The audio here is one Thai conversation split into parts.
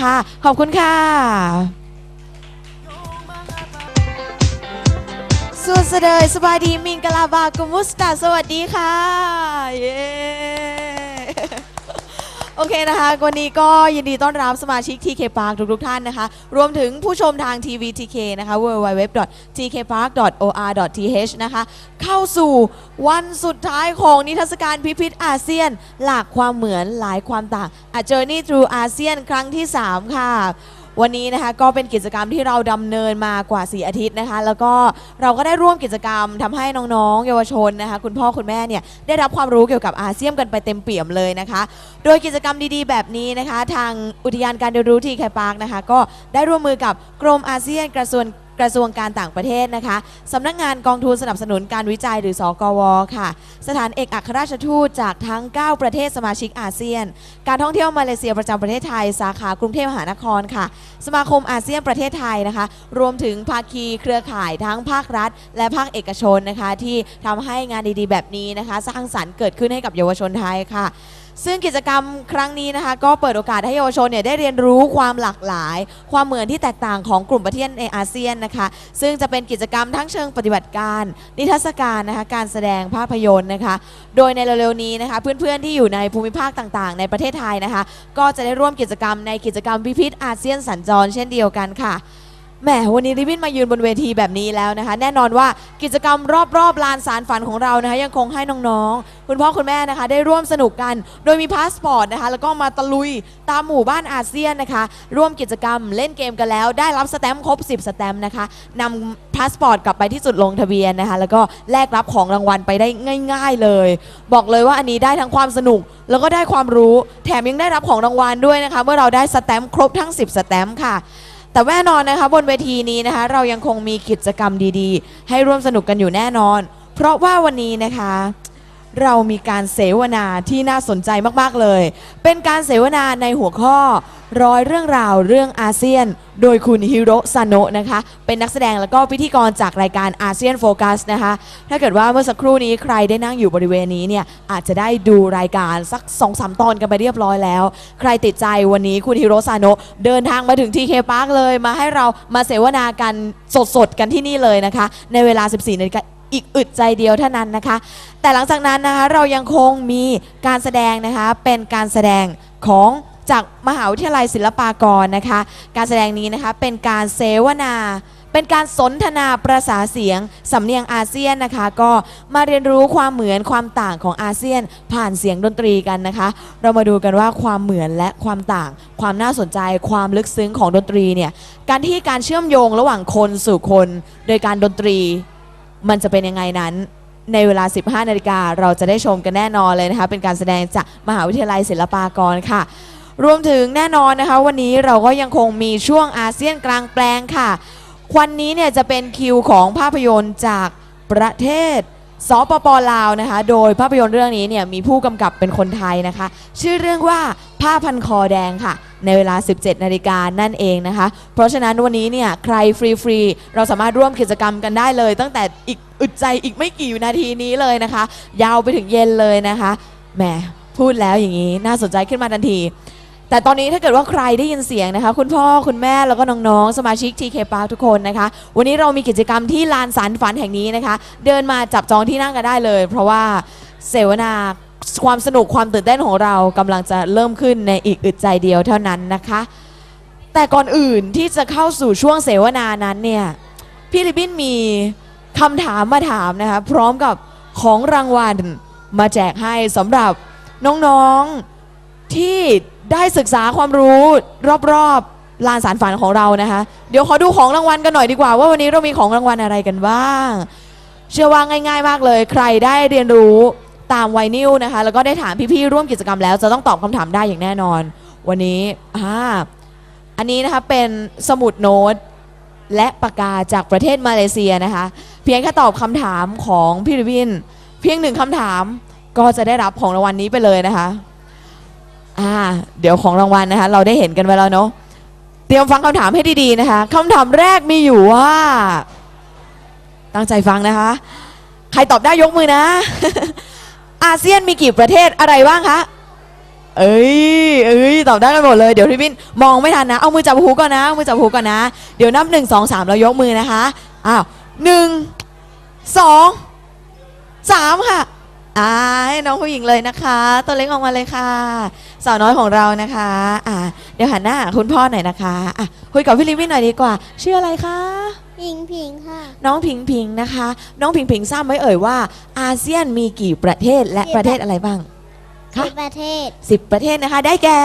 ค่ะ ขอบคุณค่ะสวัสดีสบายดีมิงกะลาบากุมุสตาสวัสดีค่ะ เย้ โอเคนะคะวันนี้ก็ยินดีต้อนรับสมาชิก TK Park ทุกๆท่านนะคะ รวมถึงผู้ชมทางทีวี TK นะคะ www.tkpark.or.th นะคะ เข้าสู่วันสุดท้ายของนิทรรศการพิพิธอาเซียน หลากความเหมือนหลายความต่าง A Journey Through ASEAN ครั้งที่ 3 ค่ะ วันนี้นะคะก็เป็นกิจกรรมที่เราดำเนินมากว่า 4 อาทิตย์นะคะ แล้วก็เราก็ได้ร่วมกิจกรรมทำให้น้องๆ เยาวชนนะคะ คุณพ่อคุณแม่เนี่ยได้รับความรู้เกี่ยวกับอาเซียนกันไปเต็มเปี่ยมเลยนะคะ โดยกิจกรรมดีๆ แบบนี้นะคะ ทางอุทยานการเรียนรู้ที่แคปาร์กนะคะ ก็ได้ร่วมมือกับกรมอาเซียนกระทรวง กระทรวงการต่างประเทศนะคะสำนักงานกองทุนสนับสนุนการวิจัยหรือสกวค่ะ สถานเอกอัครราชทูตจากทั้ง 9 ประเทศสมาชิกอาเซียน การท่องเที่ยวมาเลเซียประจำประเทศไทย สาขากรุงเทพมหานครค่ะ สมาคมอาเซียนประเทศไทยนะคะ รวมถึงภาคีเครือข่ายทั้งภาครัฐ และภาคเอกชนนะคะ ที่ทำให้งานดีๆ แบบนี้นะคะ สร้างสรรค์เกิดขึ้นให้กับเยาวชนไทยค่ะ ซึ่งกิจกรรมครั้งนี้นะคะ ก็เปิดโอกาสให้เยาวชนเนี่ยได้เรียนรู้ความหลากหลาย ความเหมือนที่แตกต่างของกลุ่มประเทศในอาเซียนนะคะ ซึ่งจะเป็นกิจกรรมทั้งเชิงปฏิบัติการ นิทรรศการนะคะการแสดงภาพยนตร์นะคะ โดยในเร็วๆนี้นะคะ เพื่อนๆที่อยู่ในภูมิภาคต่างๆ ในประเทศไทยนะคะ ก็จะได้ร่วมกิจกรรมในกิจกรรมพิพิธอาเซียนสัญจร เช่นเดียวกันค่ะ แหมวันนี้ริบบินมายืนบนเวทีแบบนี้แล้วนะคะ แน่นอนว่ากิจกรรมรอบๆลานสารฝันของเรานะคะ ยังคงให้น้องๆ คุณพ่อคุณแม่นะคะ ได้ร่วมสนุกกัน โดยมีพาสปอร์ตนะคะ แล้วก็มาตะลุยตามหมู่บ้านอาเซียนนะคะ ร่วมกิจกรรมเล่นเกมกันแล้ว ได้รับสแตมป์ครบ 10 สแตมป์นะคะนำพาสปอร์ตกลับไปที่จุดลงทะเบียนนะคะ แล้วก็แลกรับของรางวัลไปได้ง่าย ๆเลย บอกเลยว่าอันนี้ได้ทั้งความสนุก แล้วก็ได้ความรู้แถมยังได้รับของรางวัลด้วยนะคะ เมื่อเราได้สแตมป์ครบทั้ง 10 สแตมป์ค่ะ แต่แน่นอนนะคะบนเวทีนี้นะคะ เรายังคงมีกิจกรรมดีๆ ให้ร่วมสนุกกันอยู่แน่นอน เพราะว่าวันนี้นะคะ เรามีการเสวนาที่น่าสนใจมาก ๆ เลย เป็นการเสวนาในหัวข้อร้อยเรื่องราวเรื่องอาเซียน โดยคุณฮิโรซาโนะนะคะ เป็นนักแสดงแล้วก็พิธีกรจากรายการอาเซียนโฟกัสนะคะ ถ้าเกิดว่าเมื่อสักครู่นี้ใครได้นั่งอยู่บริเวณนี้เนี่ย อาจจะได้ดูรายการสัก2อสตอนกันไปเรียบร้อยแล้ว ใครติดใจวันนี้คุณฮิโรซาโนะเดินทางมาถึงทีเคพาร์คเลย มาให้เรามาเสวนากันสดๆกันที่นี่เลยนะคะ ในเวลา 14นาฬิกา อีกอึดใจเดียวเท่านั้นนะคะ แต่หลังจากนั้นนะคะเรายังคงมีการแสดงนะคะเป็นการแสดงของจากมหาวิทยาลัยศิลปากรนะคะ การแสดงนี้นะคะเป็นการเสวนา เป็นการสนทนาประสาเสียง สำเนียงอาเซียนนะคะ ก็มาเรียนรู้ความเหมือนความต่างของอาเซียน ผ่านเสียงดนตรีกันนะคะ เรามาดูกันว่าความเหมือนและความต่าง ความน่าสนใจความลึกซึ้งของดนตรีเนี่ยการที่การเชื่อมโยงระหว่างคนสู่คน โดยการดนตรี มันจะเป็นยังไงนั้น ในเวลา 15 นาฬิกาเราจะได้ชมกันแน่นอนเลยนะคะ เป็นการแสดงจากมหาวิทยาลัยศิลปากรค่ะ รวมถึงแน่นอนนะคะ วันนี้เราก็ยังคงมีช่วงอาเซียนกลางแปลงค่ะ วันนี้เนี่ยจะเป็นคิวของภาพยนตร์จากประเทศสปปลาวนะคะ โดยภาพยนตร์เรื่องนี้เนี่ยมีผู้กำกับเป็นคนไทยนะคะ ชื่อเรื่องว่าผ้าพันคอแดงค่ะ ในเวลา 17 นาฬิกานั่นเองนะคะ เพราะฉะนั้นวันนี้เนี่ยใครฟรีฟรีๆ เราสามารถร่วมกิจกรรมกันได้เลย ตั้งแต่อีกอึดใจอีกไม่กี่นาทีนี้เลยนะคะ ยาวไปถึงเย็นเลยนะคะแหมพูดแล้วอย่างนี้น่าสนใจขึ้นมาทันที แต่ตอนนี้ถ้าเกิดว่าใครได้ยินเสียงนะคะ คุณพ่อคุณแม่แล้วก็น้องๆ สมาชิก TK Park ทุกคนนะคะ วันนี้เรามีกิจกรรมที่ลานสารฝันแห่งนี้นะคะ เดินมาจับจองที่นั่งกันได้เลย เพราะว่าเสวนา ความสนุกความตื่นเต้นของเรากำลังจะเริ่มขึ้นในอีกอึดใจเดียวเท่านั้นนะคะ แต่ก่อนอื่นที่จะเข้าสู่ช่วงเสวนานั้นเนี่ยพี่ลิบบินมีคำถามมาถามนะคะพร้อมกับของรางวัลมาแจกให้สำหรับน้องๆที่ได้ศึกษาความรู้รอบๆลานสารฝันของเรานะคะ เดี๋ยวขอดูของรางวัลกันหน่อยดีกว่า ว่าวันนี้เรามีของรางวัลอะไรกันบ้าง เชื่อว่าง่าย ๆ มากเลย ใครได้เรียนรู้ ตามไวนิลนะคะ แล้วก็ได้ถามพี่ๆร่วมกิจกรรมแล้ว จะต้องตอบคำถามได้อย่างแน่นอน วันนี้อ่าอันนี้นะคะเป็นสมุดโน้ตและปากกาจากประเทศมาเลเซียนะคะ เพียงแค่ตอบคำถามของพี่ริวิน เพียงหนึ่งคำถามก็จะได้รับของรางวัลนี้ไปเลยนะคะอ่าเดี๋ยวของรางวัลนะคะ เราได้เห็นกันไปแล้วเนาะเตรียมฟังคำถามให้ดีๆนะคะคำถามแรกมีอยู่ว่า ตั้งใจฟังนะคะ ใครตอบได้ยกมือนะ อาเซียนมีกี่ประเทศอะไรบ้างคะ เอ้ยเอ้ยตอบได้กันหมดเลย เดี๋ยวพี่บินมองไม่ทันนะ เอามือจับหูก่อนนะ เอามือจับหูก่อนนะ เดี๋ยวนับหนึ่งสองสามเรายกมือนะคะ อ้าวหนึ่งสองสามค่ะอ่าให้น้องผู้หญิงเลยนะคะ ตัวเล็กออกมาเลยค่ะ สาวน้อยของเรานะคะ อ่า เดี๋ยวหันหน้าคุณพ่อหน่อยนะคะ อะคุยกับพี่ลิวินหน่อยดีกว่า ชื่ออะไรคะ พิงพิงค่ะ น้องพิงพิงนะคะ น้องพิงพิงทราบไหมเอ่ยว่า อาเซียนมีกี่ประเทศและสิบ ประเทศอะไรบ้างคะในประเทศสิบประเทศนะคะ ได้แก่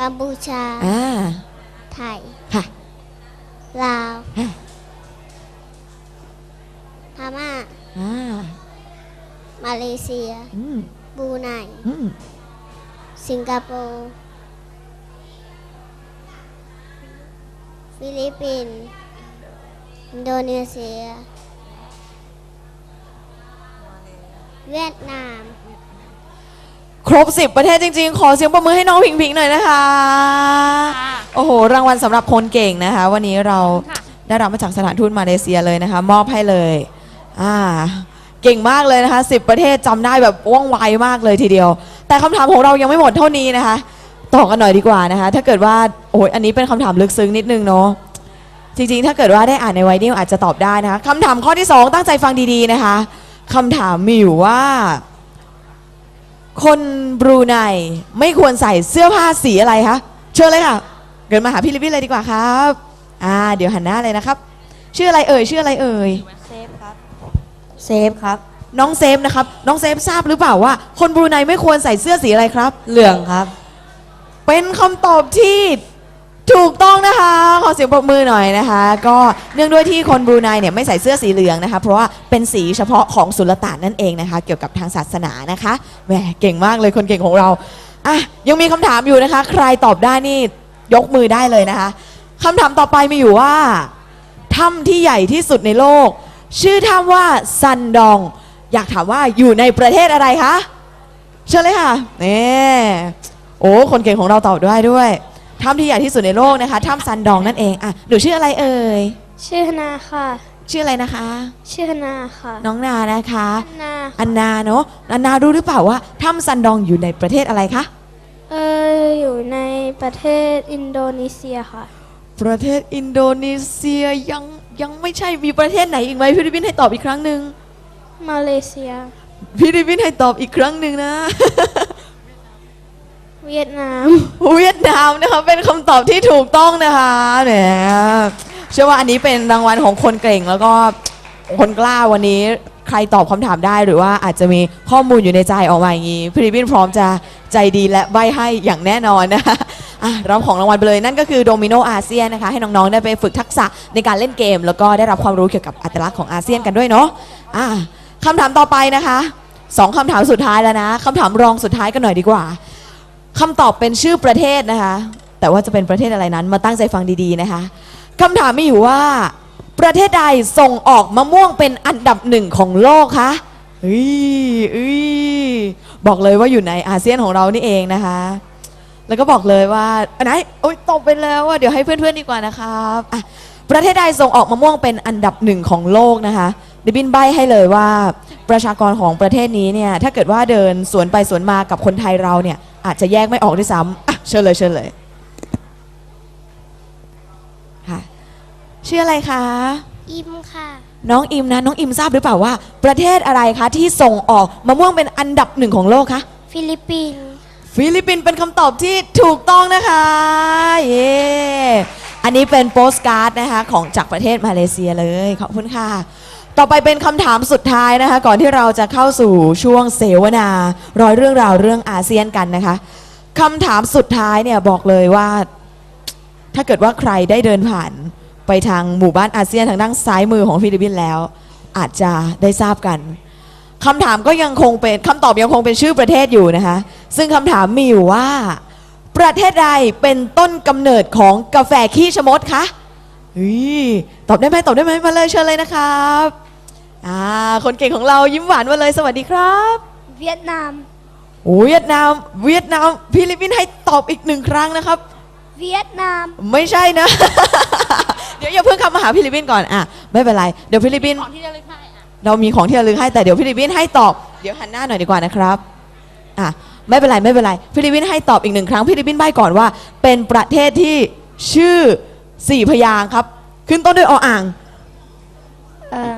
กัมพูชา อ่าไทย ค่ะ ลาวอะพม่า อ่ามาเลเซียอืมบรูไน อืมสิงคโปร์ ฟิลิปปินส์ อินโดนีเซีย เวียดนาม ครบสิบประเทศจริง ๆ ขอเสียงประมือให้น้องพิงพิงหน่อยนะคะ โอ้โห รางวัลสำหรับคนเก่งนะคะ วันนี้เราได้รับมาจากสถานทูตมาเลเซียเลยนะคะ มอบให้เลยอ่าเก่งมากเลยนะคะสิบประเทศจำได้แบบว่องไวมากเลยทีเดียว แต่คำถามของเรายังไม่หมดเท่านี้นะคะต่อกันหน่อยดีกว่านะคะ ถ้าเกิดว่าโอ้ยอันนี้เป็นคำถามลึกซึ้งนิดนึงเนาะ จริงๆ ถ้าเกิดว่าได้อ่านในไวนิวอาจจะตอบได้นะคะคำถามข้อที่สองตั้งใจฟังดีๆนะคะคำถามมีอยู่ว่า คนบรูไนไม่ควรใส่เสื้อผ้าสีอะไรคะเชิญเลยค่ะเกิดมาหาพี่ลิบบี้เลยดีกว่าครับอ่าเดี๋ยวหันหน้าเลยนะครับ ชื่ออะไรเอ่ยชื่ออะไรเอ่ยเซฟครับ เซฟครับ น้องเซฟนะครับ น้องเซฟทราบหรือเปล่าว่า คนบรูไนไม่ควรใส่เสื้อสีอะไรครับ เหลืองครับ เป็นคำตอบที่ ถูกต้องนะคะ ขอเสียงปรบมือหน่อยนะคะ ก็เนื่องด้วยที่คนบรูไนเนี่ยไม่ใส่เสื้อสีเหลืองนะคะ เพราะว่าเป็นสีเฉพาะของสุลต่านนั่นเองนะคะ เกี่ยวกับทางศาสนานะคะแหมเก่งมากเลยคนเก่งของเราอะยังมีคำถามอยู่นะคะ ใครตอบได้นี่ยกมือได้เลยนะคะคำถามต่อไปมีอยู่ว่าถ้ำที่ใหญ่ที่สุดในโลก ชื่อถ้ำว่าซันดอง อยากถามว่าอยู่ในประเทศอะไรคะเชิญเลยค่ะนี่โอ้คนเก่งของเราตอบได้ด้วย ถ้ำที่ใหญ่ที่สุดในโลกนะคะถ้ำซันดองนั่นเองอะหนูชื่ออะไรเอ่ยชื่อนาค่ะ ชื่ออะไรนะคะ ชื่อนาค่ะน้องนานะคะนาอันนาเนาะอันนารู้หรือเปล่าว่าถ้ำซันดองอยู่ในประเทศอะไรคะเอออยู่ในประเทศอินโดนีเซียค่ะ ประเทศอินโดนีเซียยังยังไม่ใช่มีประเทศไหนอีกไหมฟิลิปปินส์ให้ตอบอีกครั้งหนึ่งมาเลเซียฟิลิปปินส์ให้ตอบอีกครั้งหนึ่งนะ เวียดนาม เวียดนามนะคะเป็นคำตอบที่ถูกต้องนะคะเนี่ยเชื่อว่าอันนี้เป็นรางวัลของคนเก่งแล้วก็คนกล้าวันนี้ใครตอบคำถามได้หรือว่าอาจจะมีข้อมูลอยู่ในใจออกมาอย่างนี้ฟิลิปปินพร้อมจะใจดีและใบให้อย่างแน่นอนนะคะอะรับของรางวัลไปเลยนั่นก็คือโดมิโนอาเซียนนะคะ ให้น้องๆได้ไปฝึกทักษะในการเล่นเกม แล้วก็ได้รับความรู้เกี่ยวกับอัตลักษณ์ของอาเซียนกันด้วยเนาะอะคำถามต่อไปนะคะสองคำถามสุดท้ายแล้วนะคำถามรองสุดท้ายกันหน่อยดีกว่า คำตอบเป็นชื่อประเทศนะคะ แต่ว่าจะเป็นประเทศอะไรนั้นมาตั้งใจฟังดีๆนะคะคำถามมีอยู่ว่า ประเทศใดส่งออกมะม่วงเป็นอันดับหนึ่งของโลกคะเฮ้ยเอ้ยบอกเลยว่าอยู่ในอาเซียนของเรานี่เองนะคะ แล้วก็บอกเลยว่าอันไหนโอ๊ยตอบไปแล้วว่าเดี๋ยวให้เพื่อนๆดีกว่านะครับอะประเทศใดส่งออกมะม่วงเป็นอันดับหนึ่งของโลกนะคะเดยวบินใบให้เลยว่าประชากรของประเทศนี้เนี่ยถ้าเกิดว่าเดินสวนไปสวนมากับคนไทยเราเนี่ย อาจจะแยกไม่ออกด้วยซ้ำอะเชิญเลยเชิญเลยค่ะชื่ออะไรคะอิมค่ะ น้องอิมนะน้องอิมทราบหรือเปล่าว่า ประเทศอะไรคะที่ส่งออกมะม่วงเป็นอันดับหนึ่งของโลกคะฟิลิปปินส์ฟิลิปปินส์เป็นคำตอบที่ถูกต้องนะคะเย้อันนี้เป็นโปสการ์ดนะคะของจากประเทศมาเลเซียเลยขอบคุณค่ะ ต่อไปเป็นคำถามสุดท้ายนะคะ ก่อนที่เราจะเข้าสู่ช่วงเสวนาร้อยเรื่องราวเรื่องอาเซียนกันนะคะคำถามสุดท้ายเนี่ยบอกเลยว่า ถ้าเกิดว่าใครได้เดินผ่านไปทางหมู่บ้านอาเซียนทางด้านซ้ายมือของฟิลิปปินส์แล้ว อาจจะได้ทราบกันคำถามก็ยังคงเป็นคำตอบยังคงเป็นชื่อประเทศอยู่นะคะ ซึ่งคำถามมีอยู่ว่า ประเทศใดเป็นต้นกำเนิดของกาแฟขี้ชะมดคะ เฮ้ยตอบได้ไหมตอบได้ไหมมาเลยเชิญเลยนะครับอ่าคนเก่งของเรายิ้มหวานมาเลยสวัสดีครับเวียดนาม โอ้เวียดนาม เวียดนามฟิลิปปินให้ตอบอีกหนึ่งครั้งนะครับ เวียดนาม ไม่ใช่นะ เดี๋ยวอย่าเพิ่งเข้ามาหาฟิลิปปินก่อนอะไม่เป็นไรเดี๋ยวฟิลิปปินขอเรามีของที่ระลึกให้แต่เดี๋ยวฟิลิปปินให้ตอบเดี๋ยวหันหน้าหน่อยดีกว่านะครับอะไม่เป็นไรไม่เป็นไรฟิลิปปินให้ตอบอีกหนึ่งครั้งฟิลิปปินใบก่อนว่า เป็นประเทศที่ชื่อ สี่พยางครับ ขึ้นต้นด้วยออ่าง